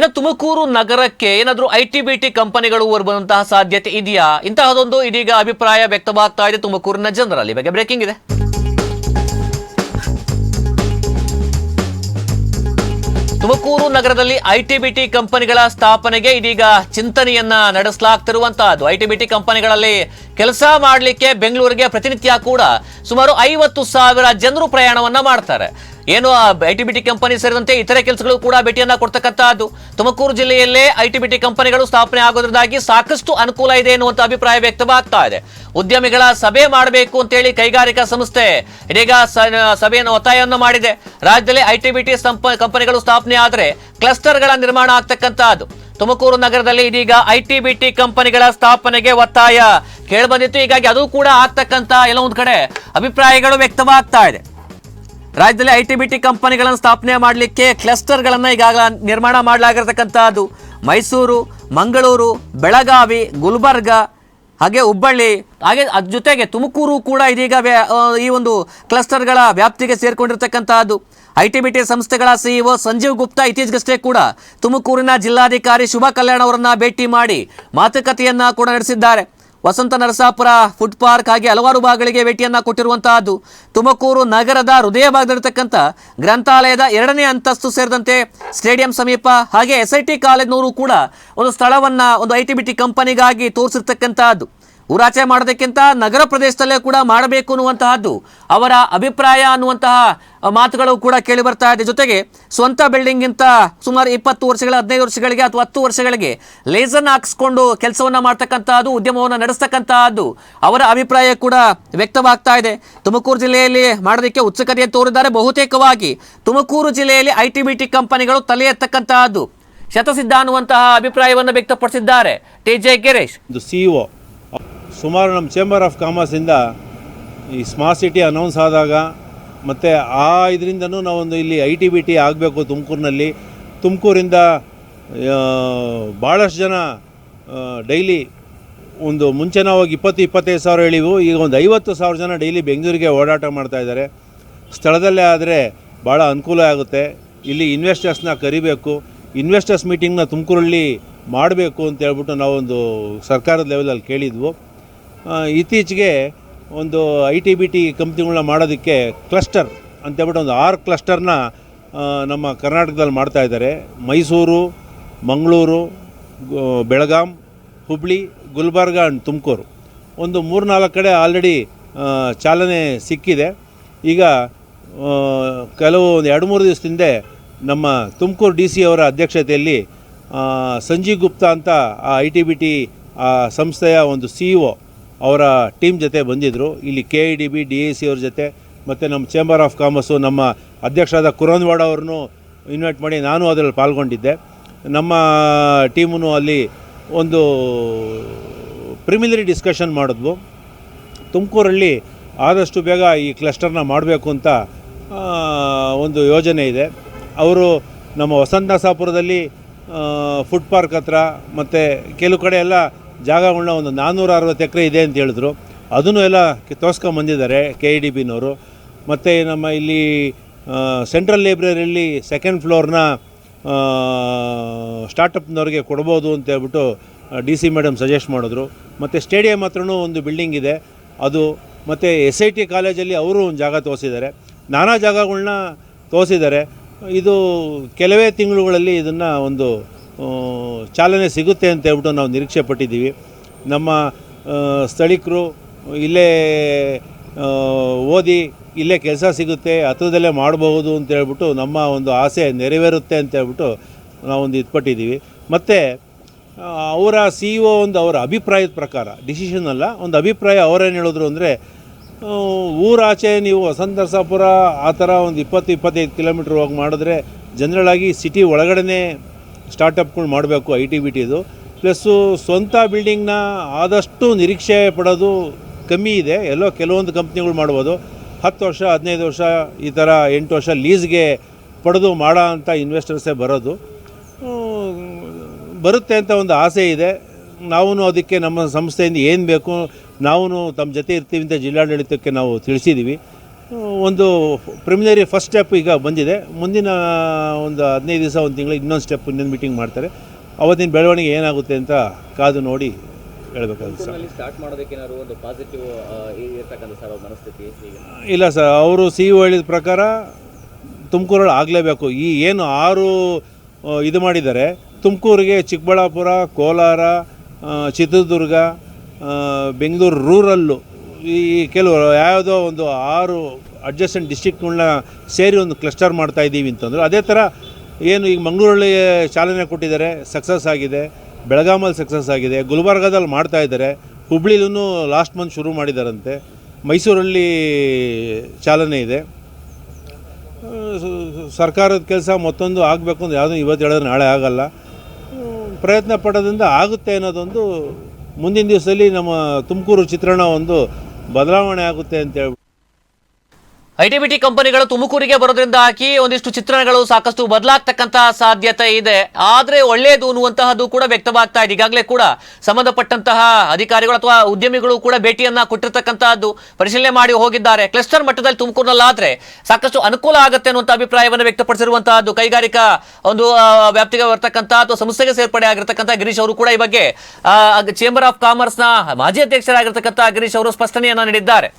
ಇನ್ನು ತುಮಕೂರು ನಗರಕ್ಕೆ ಏನಾದರೂ ಐ ಟಿ ಬಿ ಟಿ ಕಂಪನಿಗಳು ಬರುವಂತಹ ಸಾಧ್ಯತೆ ಇದೆಯಾ? ಇಂತಹದೊಂದು ಇದೀಗ ಅಭಿಪ್ರಾಯ ವ್ಯಕ್ತವಾಗ್ತಾ ಇದೆ ತುಮಕೂರಿನ ಜನರಲ್ಲಿ. ಬಗ್ಗೆ ಬ್ರೇಕಿಂಗ್ ಇದೆ. ತುಮಕೂರು ನಗರದಲ್ಲಿ ಐಟಿಬಿಟಿ ಕಂಪನಿಗಳ ಸ್ಥಾಪನೆಗೆ ಇದೀಗ ಚಿಂತನೆಯನ್ನ ನಡೆಸಲಾಗ್ತಿರುವಂತಹದ್ದು. ಟಿ ಕಂಪನಿಗಳಲ್ಲಿ ಕೆಲಸ ಮಾಡಲಿಕ್ಕೆ ಬೆಂಗಳೂರಿಗೆ ಪ್ರತಿನಿತ್ಯ ಕೂಡ ಸುಮಾರು ಐವತ್ತು ಸಾವಿರ ಜನರು ಪ್ರಯಾಣವನ್ನ ಮಾಡ್ತಾರೆ. ಏನು I T B T company ಸೇರಿದಂತೆ ಇತರೆ ಕೆಲಸಗಳು ಕೂಡ ಭೇಟಿಯನ್ನ ಕೊಡ್ತಕ್ಕಂತಹದ್ದು. ತುಮಕೂರು ಜಿಲ್ಲೆಯಲ್ಲೇ ಐ ಟಿ ಬಿ ಟಿ ಕಂಪನಿಗಳು ಸ್ಥಾಪನೆ ಆಗೋದ್ರಿಂದಾಗಿ ಸಾಕಷ್ಟು ಅನುಕೂಲ ಇದೆ ಎನ್ನುವಂಥ ಅಭಿಪ್ರಾಯ ವ್ಯಕ್ತವಾಗ್ತಾ ಇದೆ. ಉದ್ಯಮಿಗಳ ಸಭೆ ಮಾಡಬೇಕು ಅಂತೇಳಿ ಕೈಗಾರಿಕಾ ಸಂಸ್ಥೆ, ಇದೀಗ ಸಭೆಯನ್ನು ಒತ್ತಾಯವನ್ನು ಮಾಡಿದೆ. ರಾಜ್ಯದಲ್ಲಿ ಐ ಟಿ ಬಿ ಟಿ ಕಂಪನಿಗಳು ಸ್ಥಾಪನೆ ಆದರೆ ಕ್ಲಸ್ಟರ್ಗಳ ನಿರ್ಮಾಣ ಆಗ್ತಕ್ಕಂತಹದ್ದು. ತುಮಕೂರು ನಗರದಲ್ಲಿ ಇದೀಗ ಐ ಟಿ ಬಿ ಟಿ ಕಂಪನಿಗಳ ಸ್ಥಾಪನೆಗೆ ಒತ್ತಾಯ ಕೇಳಿಬಂದಿತ್ತು ಹೀಗಾಗಿ ಅದು ಕೂಡ ಆಗ್ತಕ್ಕಂಥ ಎಲ್ಲ ಒಂದು ಕಡೆ ಅಭಿಪ್ರಾಯಗಳು ವ್ಯಕ್ತವಾಗ್ತಾ ಇದೆ. ರಾಜ್ಯದಲ್ಲಿ ಐ ಟಿ ಬಿ ಟಿ ಕಂಪನಿಗಳನ್ನು ಸ್ಥಾಪನೆ ಮಾಡಲಿಕ್ಕೆ ಕ್ಲಸ್ಟರ್ಗಳನ್ನು ಈಗಾಗಲೇ ನಿರ್ಮಾಣ ಮಾಡಲಾಗಿರ್ತಕ್ಕಂಥದ್ದು ಮೈಸೂರು, ಮಂಗಳೂರು, ಬೆಳಗಾವಿ, ಗುಲ್ಬರ್ಗ, ಹಾಗೆ ಹುಬ್ಬಳ್ಳಿ, ಹಾಗೆ ಅದ್ರ ಜೊತೆಗೆ ತುಮಕೂರು ಕೂಡ ಇದೀಗ ಈ ಒಂದು ಕ್ಲಸ್ಟರ್ಗಳ ವ್ಯಾಪ್ತಿಗೆ ಸೇರಿಕೊಂಡಿರ್ತಕ್ಕಂಥದ್ದು ಐ ಟಿ ಬಿ ಟಿ ಸಂಸ್ಥೆಗಳ ಸಿಇಒ ಸಂಜೀವ್ ಗುಪ್ತಾ ಇತ್ತೀಚೆಗಷ್ಟೇ ಕೂಡ ತುಮಕೂರಿನ ಜಿಲ್ಲಾಧಿಕಾರಿ ಶುಭ ಕಲ್ಯಾಣ ಅವರನ್ನ ಭೇಟಿ ಮಾಡಿ ಮಾತುಕತೆಯನ್ನ ಕೂಡ ನಡೆಸಿದ್ದಾರೆ. ವಸಂತ ನರಸಾಪುರ ಫುಡ್ ಪಾರ್ಕ್ ಹಾಗೆ ಹಲವಾರು ಭಾಗಗಳಿಗೆ ಭೇಟಿಯನ್ನು ಕೊಟ್ಟಿರುವಂತಹದ್ದು. ತುಮಕೂರು ನಗರದ ಹೃದಯ ಭಾಗದಲ್ಲಿರ್ತಕ್ಕಂಥ ಗ್ರಂಥಾಲಯದ ಎರಡನೇ ಅಂತಸ್ತು ಸೇರಿದಂತೆ ಸ್ಟೇಡಿಯಂ ಸಮೀಪ ಹಾಗೆ ಎಸ್ ಐ ಟಿ ಕಾಲೇಜ್ನವರು ಕೂಡ ಒಂದು ಸ್ಥಳವನ್ನ, ಒಂದು ಐ ಟಿ ಬಿ ಕಂಪನಿಗಾಗಿ ತೋರಿಸಿರ್ತಕ್ಕಂತಹದ್ದು. ಊರಾಚೆ ಮಾಡೋದಕ್ಕಿಂತ ನಗರ ಪ್ರದೇಶದಲ್ಲೇ ಕೂಡ ಮಾಡಬೇಕು ಅನ್ನುವಂತಹದ್ದು, ಅವರ ಅಭಿಪ್ರಾಯ ಅನ್ನುವಂತಹ ಮಾತುಗಳು ಕೂಡ ಕೇಳಿ ಬರ್ತಾ ಇದೆ. ಜೊತೆಗೆ ಸ್ವಂತ ಬಿಲ್ಡಿಂಗ್ ಗಿಂತ ಸುಮಾರು ಇಪ್ಪತ್ತು ವರ್ಷಗಳ, ಹದಿನೈದು ವರ್ಷಗಳಿಗೆ ಅಥವಾ ಹತ್ತು ವರ್ಷಗಳಿಗೆ ಲೇಸರ್ನ ಹಾಕಿಸ್ಕೊಂಡು ಕೆಲಸವನ್ನ ಮಾಡ್ತಕ್ಕಂತಹದ್ದು, ಉದ್ಯಮವನ್ನು ನಡೆಸ್ತಕ್ಕಂತಹದ್ದು ಅವರ ಅಭಿಪ್ರಾಯ ಕೂಡ ವ್ಯಕ್ತವಾಗ್ತಾ ಇದೆ. ತುಮಕೂರು ಜಿಲ್ಲೆಯಲ್ಲಿ ಮಾಡೋದಕ್ಕೆ ಉತ್ಸುಕತೆಯನ್ನು ತೋರಿದ್ದಾರೆ. ಬಹುತೇಕವಾಗಿ ತುಮಕೂರು ಜಿಲ್ಲೆಯಲ್ಲಿ ಐ ಟಿ ಬಿ ಟಿ ಕಂಪನಿಗಳು ತಲೆ ಎತ್ತಕ್ಕಂತಹದ್ದು. ಶತಸಿದ್ಧ ಅನ್ನುವಂತಹ ಅಭಿಪ್ರಾಯವನ್ನು ವ್ಯಕ್ತಪಡಿಸಿದ್ದಾರೆ. T J Girish. ಸಿಇಒ ಸುಮಾರು ನಮ್ಮ ಚೇಂಬರ್ ಆಫ್ ಕಾಮರ್ಸಿಂದ ಈ ಸ್ಮಾರ್ಟ್ ಸಿಟಿ ಅನೌನ್ಸ್ ಆದಾಗ ಮತ್ತು ಆ ಇದರಿಂದನೂ ನಾವೊಂದು ಇಲ್ಲಿ ಐ ಟಿ ಬಿ ಟಿ ಆಗಬೇಕು ತುಮಕೂರಿನಲ್ಲಿ. ತುಮಕೂರಿಂದ ಭಾಳಷ್ಟು ಜನ ಡೈಲಿ ಒಂದು ಮುಂಚೆ ನಾವು ಇಪ್ಪತ್ತು, ಇಪ್ಪತ್ತೈದು ಸಾವಿರ ಹೇಳಿವು, ಈಗ ಒಂದು ಐವತ್ತು ಸಾವಿರ ಜನ ಡೈಲಿ ಬೆಂಗಳೂರಿಗೆ ಓಡಾಟ ಮಾಡ್ತಾ ಇದ್ದಾರೆ. ಸ್ಥಳದಲ್ಲೇ ಆದರೆ ಭಾಳ ಅನುಕೂಲ ಆಗುತ್ತೆ. ಇಲ್ಲಿ ಇನ್ವೆಸ್ಟರ್ಸ್ನ ಕರಿಬೇಕು. ಇನ್ವೆಸ್ಟರ್ಸ್ ಮೀಟಿಂಗ್ನ ತುಮಕೂರಲ್ಲಿ ಮಾಡಬೇಕು ಅಂತ ಹೇಳ್ಬಿಟ್ಟು ನಾವೊಂದು ಸರ್ಕಾರದ ಲೆವೆಲಲ್ಲಿ ಕೇಳಿದ್ವು. ಇತ್ತೀಚೆಗೆ ಒಂದು ಐ ಟಿ ಬಿ ಟಿ ಕಂಪ್ನಿಗಳನ್ನ ಮಾಡೋದಕ್ಕೆ ಕ್ಲಸ್ಟರ್ ಅಂತೇಳ್ಬಿಟ್ಟು ಒಂದು ಆರು ಕ್ಲಸ್ಟರ್ನ ನಮ್ಮ ಕರ್ನಾಟಕದಲ್ಲಿ ಮಾಡ್ತಾ ಇದ್ದಾರೆ. ಮೈಸೂರು, ಮಂಗಳೂರು ಬೆಳಗಾಂ, ಹುಬ್ಳಿ, ಗುಲ್ಬರ್ಗ ಆ್ಯಂಡ್ ತುಮಕೂರು. ಒಂದು ಮೂರ್ನಾಲ್ಕು ಕಡೆ ಆಲ್ರೆಡಿ ಚಾಲನೆ ಸಿಕ್ಕಿದೆ. ಈಗ ಕೆಲವು ಒಂದು ಎರಡು ಮೂರು ದಿವಸದಿಂದ ನಮ್ಮ ತುಮಕೂರು ಡಿ ಸಿ ಅವರ ಅಧ್ಯಕ್ಷತೆಯಲ್ಲಿ ಸಂಜೀವ್ ಗುಪ್ತಾ ಅಂತ ಆ ಐ ಟಿ ಬಿ ಟಿ ಸಂಸ್ಥೆಯ ಒಂದು ಸಿ ಇ ಒ ಅವರ ಟೀಮ್ ಜೊತೆ ಬಂದಿದ್ದರು ಇಲ್ಲಿ K I D B D A C ಅವ್ರ ಜೊತೆ, ಮತ್ತು ನಮ್ಮ ಚೇಂಬರ್ ಆಫ್ ಕಾಮರ್ಸು ನಮ್ಮ ಅಧ್ಯಕ್ಷರಾದ ಕುರನ್ವಾಡ ಅವ್ರನ್ನೂ ಇನ್ವೈಟ್ ಮಾಡಿ ನಾನು ಅದರಲ್ಲಿ ಪಾಲ್ಗೊಂಡಿದ್ದೆ. ನಮ್ಮ ಟೀಮು ಅಲ್ಲಿ ಒಂದು ಪ್ರಿಮಿನರಿ ಡಿಸ್ಕಷನ್ ಮಾಡಿದ್ವು. ತುಮಕೂರಲ್ಲಿ ಆದಷ್ಟು ಬೇಗ ಈ ಕ್ಲಸ್ಟರ್ನ ಮಾಡಬೇಕು ಅಂತ ಒಂದು ಯೋಜನೆ ಇದೆ. ಅವರು ನಮ್ಮ ವಸಂತ ನರಸಾಪುರದಲ್ಲಿ ಫುಡ್ ಪಾರ್ಕ್ ಹತ್ರ, ಮತ್ತು ಕೆಲವು ಕಡೆ ಎಲ್ಲ ಜಾಗಗಳನ್ನ ಒಂದು ನಾನ್ನೂರ ಅರವತ್ತು ಎಕರೆ ಇದೆ ಅಂತ ಹೇಳಿದ್ರು. ಅದನ್ನು ಎಲ್ಲ ತೋರಿಸ್ಕೊಂಬಂದಿದ್ದಾರೆ ಕೆ ಇ ಡಿ ಬಿನವರು. ಮತ್ತು ನಮ್ಮ ಇಲ್ಲಿ ಸೆಂಟ್ರಲ್ ಲೈಬ್ರರಿಯಲ್ಲಿ ಸೆಕೆಂಡ್ ಫ್ಲೋರ್ನ ಸ್ಟಾರ್ಟಪ್ನವ್ರಿಗೆ ಕೊಡ್ಬೋದು ಅಂತ ಹೇಳ್ಬಿಟ್ಟು ಡಿ ಸಿ ಮೇಡಮ್ ಸಜೆಸ್ಟ್ ಮಾಡಿದ್ರು. ಮತ್ತು ಸ್ಟೇಡಿಯಂ ಹತ್ರನೂ ಒಂದು ಬಿಲ್ಡಿಂಗ್ ಇದೆ. ಅದು ಮತ್ತು ಎಸ್ ಐ ಟಿ ಕಾಲೇಜಲ್ಲಿ ಅವರು ಒಂದು ಜಾಗ ತೋರಿಸಿದ್ದಾರೆ. ನಾನಾ ಜಾಗಗಳನ್ನ ತೋರಿಸಿದ್ದಾರೆ. ಇದು ಕೆಲವೇ ತಿಂಗಳುಗಳಲ್ಲಿ ಇದನ್ನು ಒಂದು ಚಾಲನೆ ಸಿಗುತ್ತೆ ಅಂತ ಹೇಳ್ಬಿಟ್ಟು ನಾವು ನಿರೀಕ್ಷೆ ಪಟ್ಟಿದ್ದೀವಿ. ನಮ್ಮ ಸ್ಥಳೀಕರು ಇಲ್ಲೇ ಓದಿ ಇಲ್ಲೇ ಕೆಲಸ ಸಿಗುತ್ತೆ, ಹತ್ರದಲ್ಲೇ ಮಾಡಬಹುದು ಅಂತ ಹೇಳ್ಬಿಟ್ಟು ನಮ್ಮ ಒಂದು ಆಸೆ ನೆರವೇರುತ್ತೆ ಅಂತ ಹೇಳ್ಬಿಟ್ಟು ನಾವೊಂದು ಇದ್ಪಟ್ಟಿದ್ದೀವಿ. ಮತ್ತು ಅವರ ಸಿ ಇ ಒ ಒಂದು ಅವರ ಅಭಿಪ್ರಾಯದ ಪ್ರಕಾರ ಡಿಸಿಷನ್ ಅಲ್ಲ, ಒಂದು ಅಭಿಪ್ರಾಯ ಅವರೇನು ಹೇಳಿದ್ರು ಅಂದರೆ ಊರಾಚೆ ನೀವು ವಸಂತ ನರಸಾಪುರ ಆ ಥರ ಒಂದು ಇಪ್ಪತ್ತು, ಇಪ್ಪತ್ತೈದು ಕಿಲೋಮೀಟ್ರ್ ಹೋಗಿ ಮಾಡಿದ್ರೆ ಜನರಲ್ ಆಗಿ ಸಿಟಿ ಒಳಗಡೆ ಸ್ಟಾರ್ಟಪ್ಗಳು ಮಾಡಬೇಕು ಐ ಟಿ ಬಿ ಟಿದು. ಪ್ಲಸ್ಸು ಸ್ವಂತ ಬಿಲ್ಡಿಂಗ್ನ ಆದಷ್ಟು ನಿರೀಕ್ಷೆ ಪಡೋದು ಕಮ್ಮಿ ಇದೆ. ಎಲ್ಲೋ ಕೆಲವೊಂದು ಕಂಪ್ನಿಗಳು ಮಾಡ್ಬೋದು. ಹತ್ತು ವರ್ಷ, ಹದಿನೈದು ವರ್ಷ ಈ ಥರ ಎಂಟು ವರ್ಷ ಲೀಸ್ಗೆ ಪಡೆದು ಮಾಡೋ ಅಂಥ ಇನ್ವೆಸ್ಟರ್ಸೇ ಬರೋದು. ಬರುತ್ತೆ ಅಂತ ಒಂದು ಆಸೆ ಇದೆ. ನಾವು ಅದಕ್ಕೆ ನಮ್ಮ ಸಂಸ್ಥೆಯಿಂದ ಏನು ಬೇಕು ನಾವು ತಮ್ಮ ಜೊತೆ ಇರ್ತೀವಿ ಅಂತ ಜಿಲ್ಲಾಡಳಿತಕ್ಕೆ ನಾವು ತಿಳಿಸಿದ್ದೀವಿ ಒಂದು ಪ್ರಿಮಿನರಿ ಫಸ್ಟ್ ಸ್ಟೆಪ್ ಈಗ ಬಂದಿದೆ. ಮುಂದಿನ ಒಂದು ಹದಿನೈದು ದಿವಸ ಒಂದು ತಿಂಗಳು ಇನ್ನೊಂದು ಸ್ಟೆಪ್ ಇನ್ನೊಂದು ಮೀಟಿಂಗ್ ಮಾಡ್ತಾರೆ. ಅವತ್ತಿನ ಬೆಳವಣಿಗೆ ಏನಾಗುತ್ತೆ ಅಂತ ಕಾದು ನೋಡಿ ಹೇಳ್ಬೇಕಾಗುತ್ತೆ ಸರ್. ಸ್ಟಾರ್ಟ್ ಮಾಡೋದಕ್ಕೇನಾದ್ರು ಒಂದು ಪಾಸಿಟಿವ್ ಇರ್ತಕ್ಕಂಥ ಸರ್ ಅವ್ರ ಮನಸ್ಥಿತಿ ಇಲ್ಲ ಸರ್ ಅವರು ಸಿ ಇ ಹೇಳಿದ ಪ್ರಕಾರ ತುಮಕೂರಲ್ಲಿ ಆಗಲೇಬೇಕು. ಈ ಏನು ಆರು ಇದು ಮಾಡಿದ್ದಾರೆ ತುಮಕೂರಿಗೆ ಚಿಕ್ಕಬಳ್ಳಾಪುರ ಕೋಲಾರ ಚಿತ್ರದುರ್ಗ ಬೆಂಗಳೂರು ರೂರಲ್ಲು ಈ ಕೆಲವರು ಯಾವುದೋ ಒಂದು ಆರು ಅಡ್ಜಸ್ಟೆಂಟ್ ಡಿಸ್ಟಿಕ್ಗಳನ್ನ ಸೇರಿ ಒಂದು ಕ್ಲಸ್ಟರ್ ಮಾಡ್ತಾ ಇದ್ದೀವಿ ಅಂತಂದರು. ಅದೇ ಥರ ಏನು ಈಗ ಮಂಗಳೂರಲ್ಲಿ ಚಾಲನೆ ಕೊಟ್ಟಿದ್ದಾರೆ ಸಕ್ಸಸ್ ಆಗಿದೆ ಬೆಳಗಾಮಲ್ಲಿ ಸಕ್ಸಸ್ ಆಗಿದೆ ಗುಲ್ಬರ್ಗಾದಲ್ಲಿ ಮಾಡ್ತಾ ಇದ್ದಾರೆ. ಹುಬ್ಳಿಲೂ ಲಾಸ್ಟ್ ಮಂತ್ ಶುರು ಮಾಡಿದಾರಂತೆ. ಮೈಸೂರಲ್ಲಿ ಚಾಲನೆ ಇದೆ. ಸರ್ಕಾರದ ಕೆಲಸ ಮತ್ತೊಂದು ಆಗಬೇಕು ಅಂದ್ರೆ ಯಾವುದೂ ಇವತ್ತು ಹೇಳಿದ್ರೆ ನಾಳೆ ಆಗಲ್ಲ. ಪ್ರಯತ್ನ ಪಡೋದ್ರಿಂದ ಆಗುತ್ತೆ ಅನ್ನೋದೊಂದು ಮುಂದಿನ ದಿವಸದಲ್ಲಿ ನಮ್ಮ ತುಮಕೂರು ಚಿತ್ರಣ ಒಂದು ಬದಲಾವಣೆ ಆಗುತ್ತೆ ಅಂತ ಹೇಳ್ಬಿಟ್ಟು ಐ ಟಿ ಬಿ ಟಿ ಕಂಪನಿಗಳು ತುಮಕೂರಿಗೆ ಬರೋದ್ರಿಂದಾಗಿ ಒಂದಿಷ್ಟು ಚಿತ್ರಣಗಳು ಸಾಕಷ್ಟು ಬದಲಾಗ್ತಕ್ಕಂತಹ ಸಾಧ್ಯತೆ ಇದೆ. ಆದ್ರೆ ಒಳ್ಳೆಯದು ಅನ್ನುವಂತಹದ್ದು ಕೂಡ ವ್ಯಕ್ತವಾಗ್ತಾ ಇದೆ. ಈಗಾಗಲೇ ಕೂಡ ಸಂಬಂಧಪಟ್ಟಂತಹ ಅಧಿಕಾರಿಗಳು ಅಥವಾ ಉದ್ಯಮಿಗಳು ಕೂಡ ಭೇಟಿಯನ್ನ ಕೊಟ್ಟಿರ್ತಕ್ಕಂತಹದ್ದು ಪರಿಶೀಲನೆ ಮಾಡಿ ಹೋಗಿದ್ದಾರೆ. ಕ್ಲಸ್ಟರ್ ಮಟ್ಟದಲ್ಲಿ ತುಮಕೂರಿನಲ್ಲಾದ್ರೆ ಸಾಕಷ್ಟು ಅನುಕೂಲ ಆಗುತ್ತೆ ಅನ್ನುವಂಥ ಅಭಿಪ್ರಾಯವನ್ನು ವ್ಯಕ್ತಪಡಿಸಿರುವಂತಹದ್ದು ಕೈಗಾರಿಕಾ ಒಂದು ವ್ಯಾಪ್ತಿಗೆ ಬರ್ತಕ್ಕಂತಹ ಅಥವಾ ಸಂಸ್ಥೆಗೆ ಸೇರ್ಪಡೆ ಆಗಿರ್ತಕ್ಕಂಥ ಗಿರೀಶ್ ಅವರು ಕೂಡ ಈ ಬಗ್ಗೆ ಚೇಂಬರ್ ಆಫ್ ಕಾಮರ್ಸ್ನ ಮಾಜಿ ಅಧ್ಯಕ್ಷರಾಗಿರ್ತಕ್ಕಂಥ ಗಿರೀಶ್ ಅವರು ಸ್ಪಷ್ಟನೆಯನ್ನ ನೀಡಿದ್ದಾರೆ.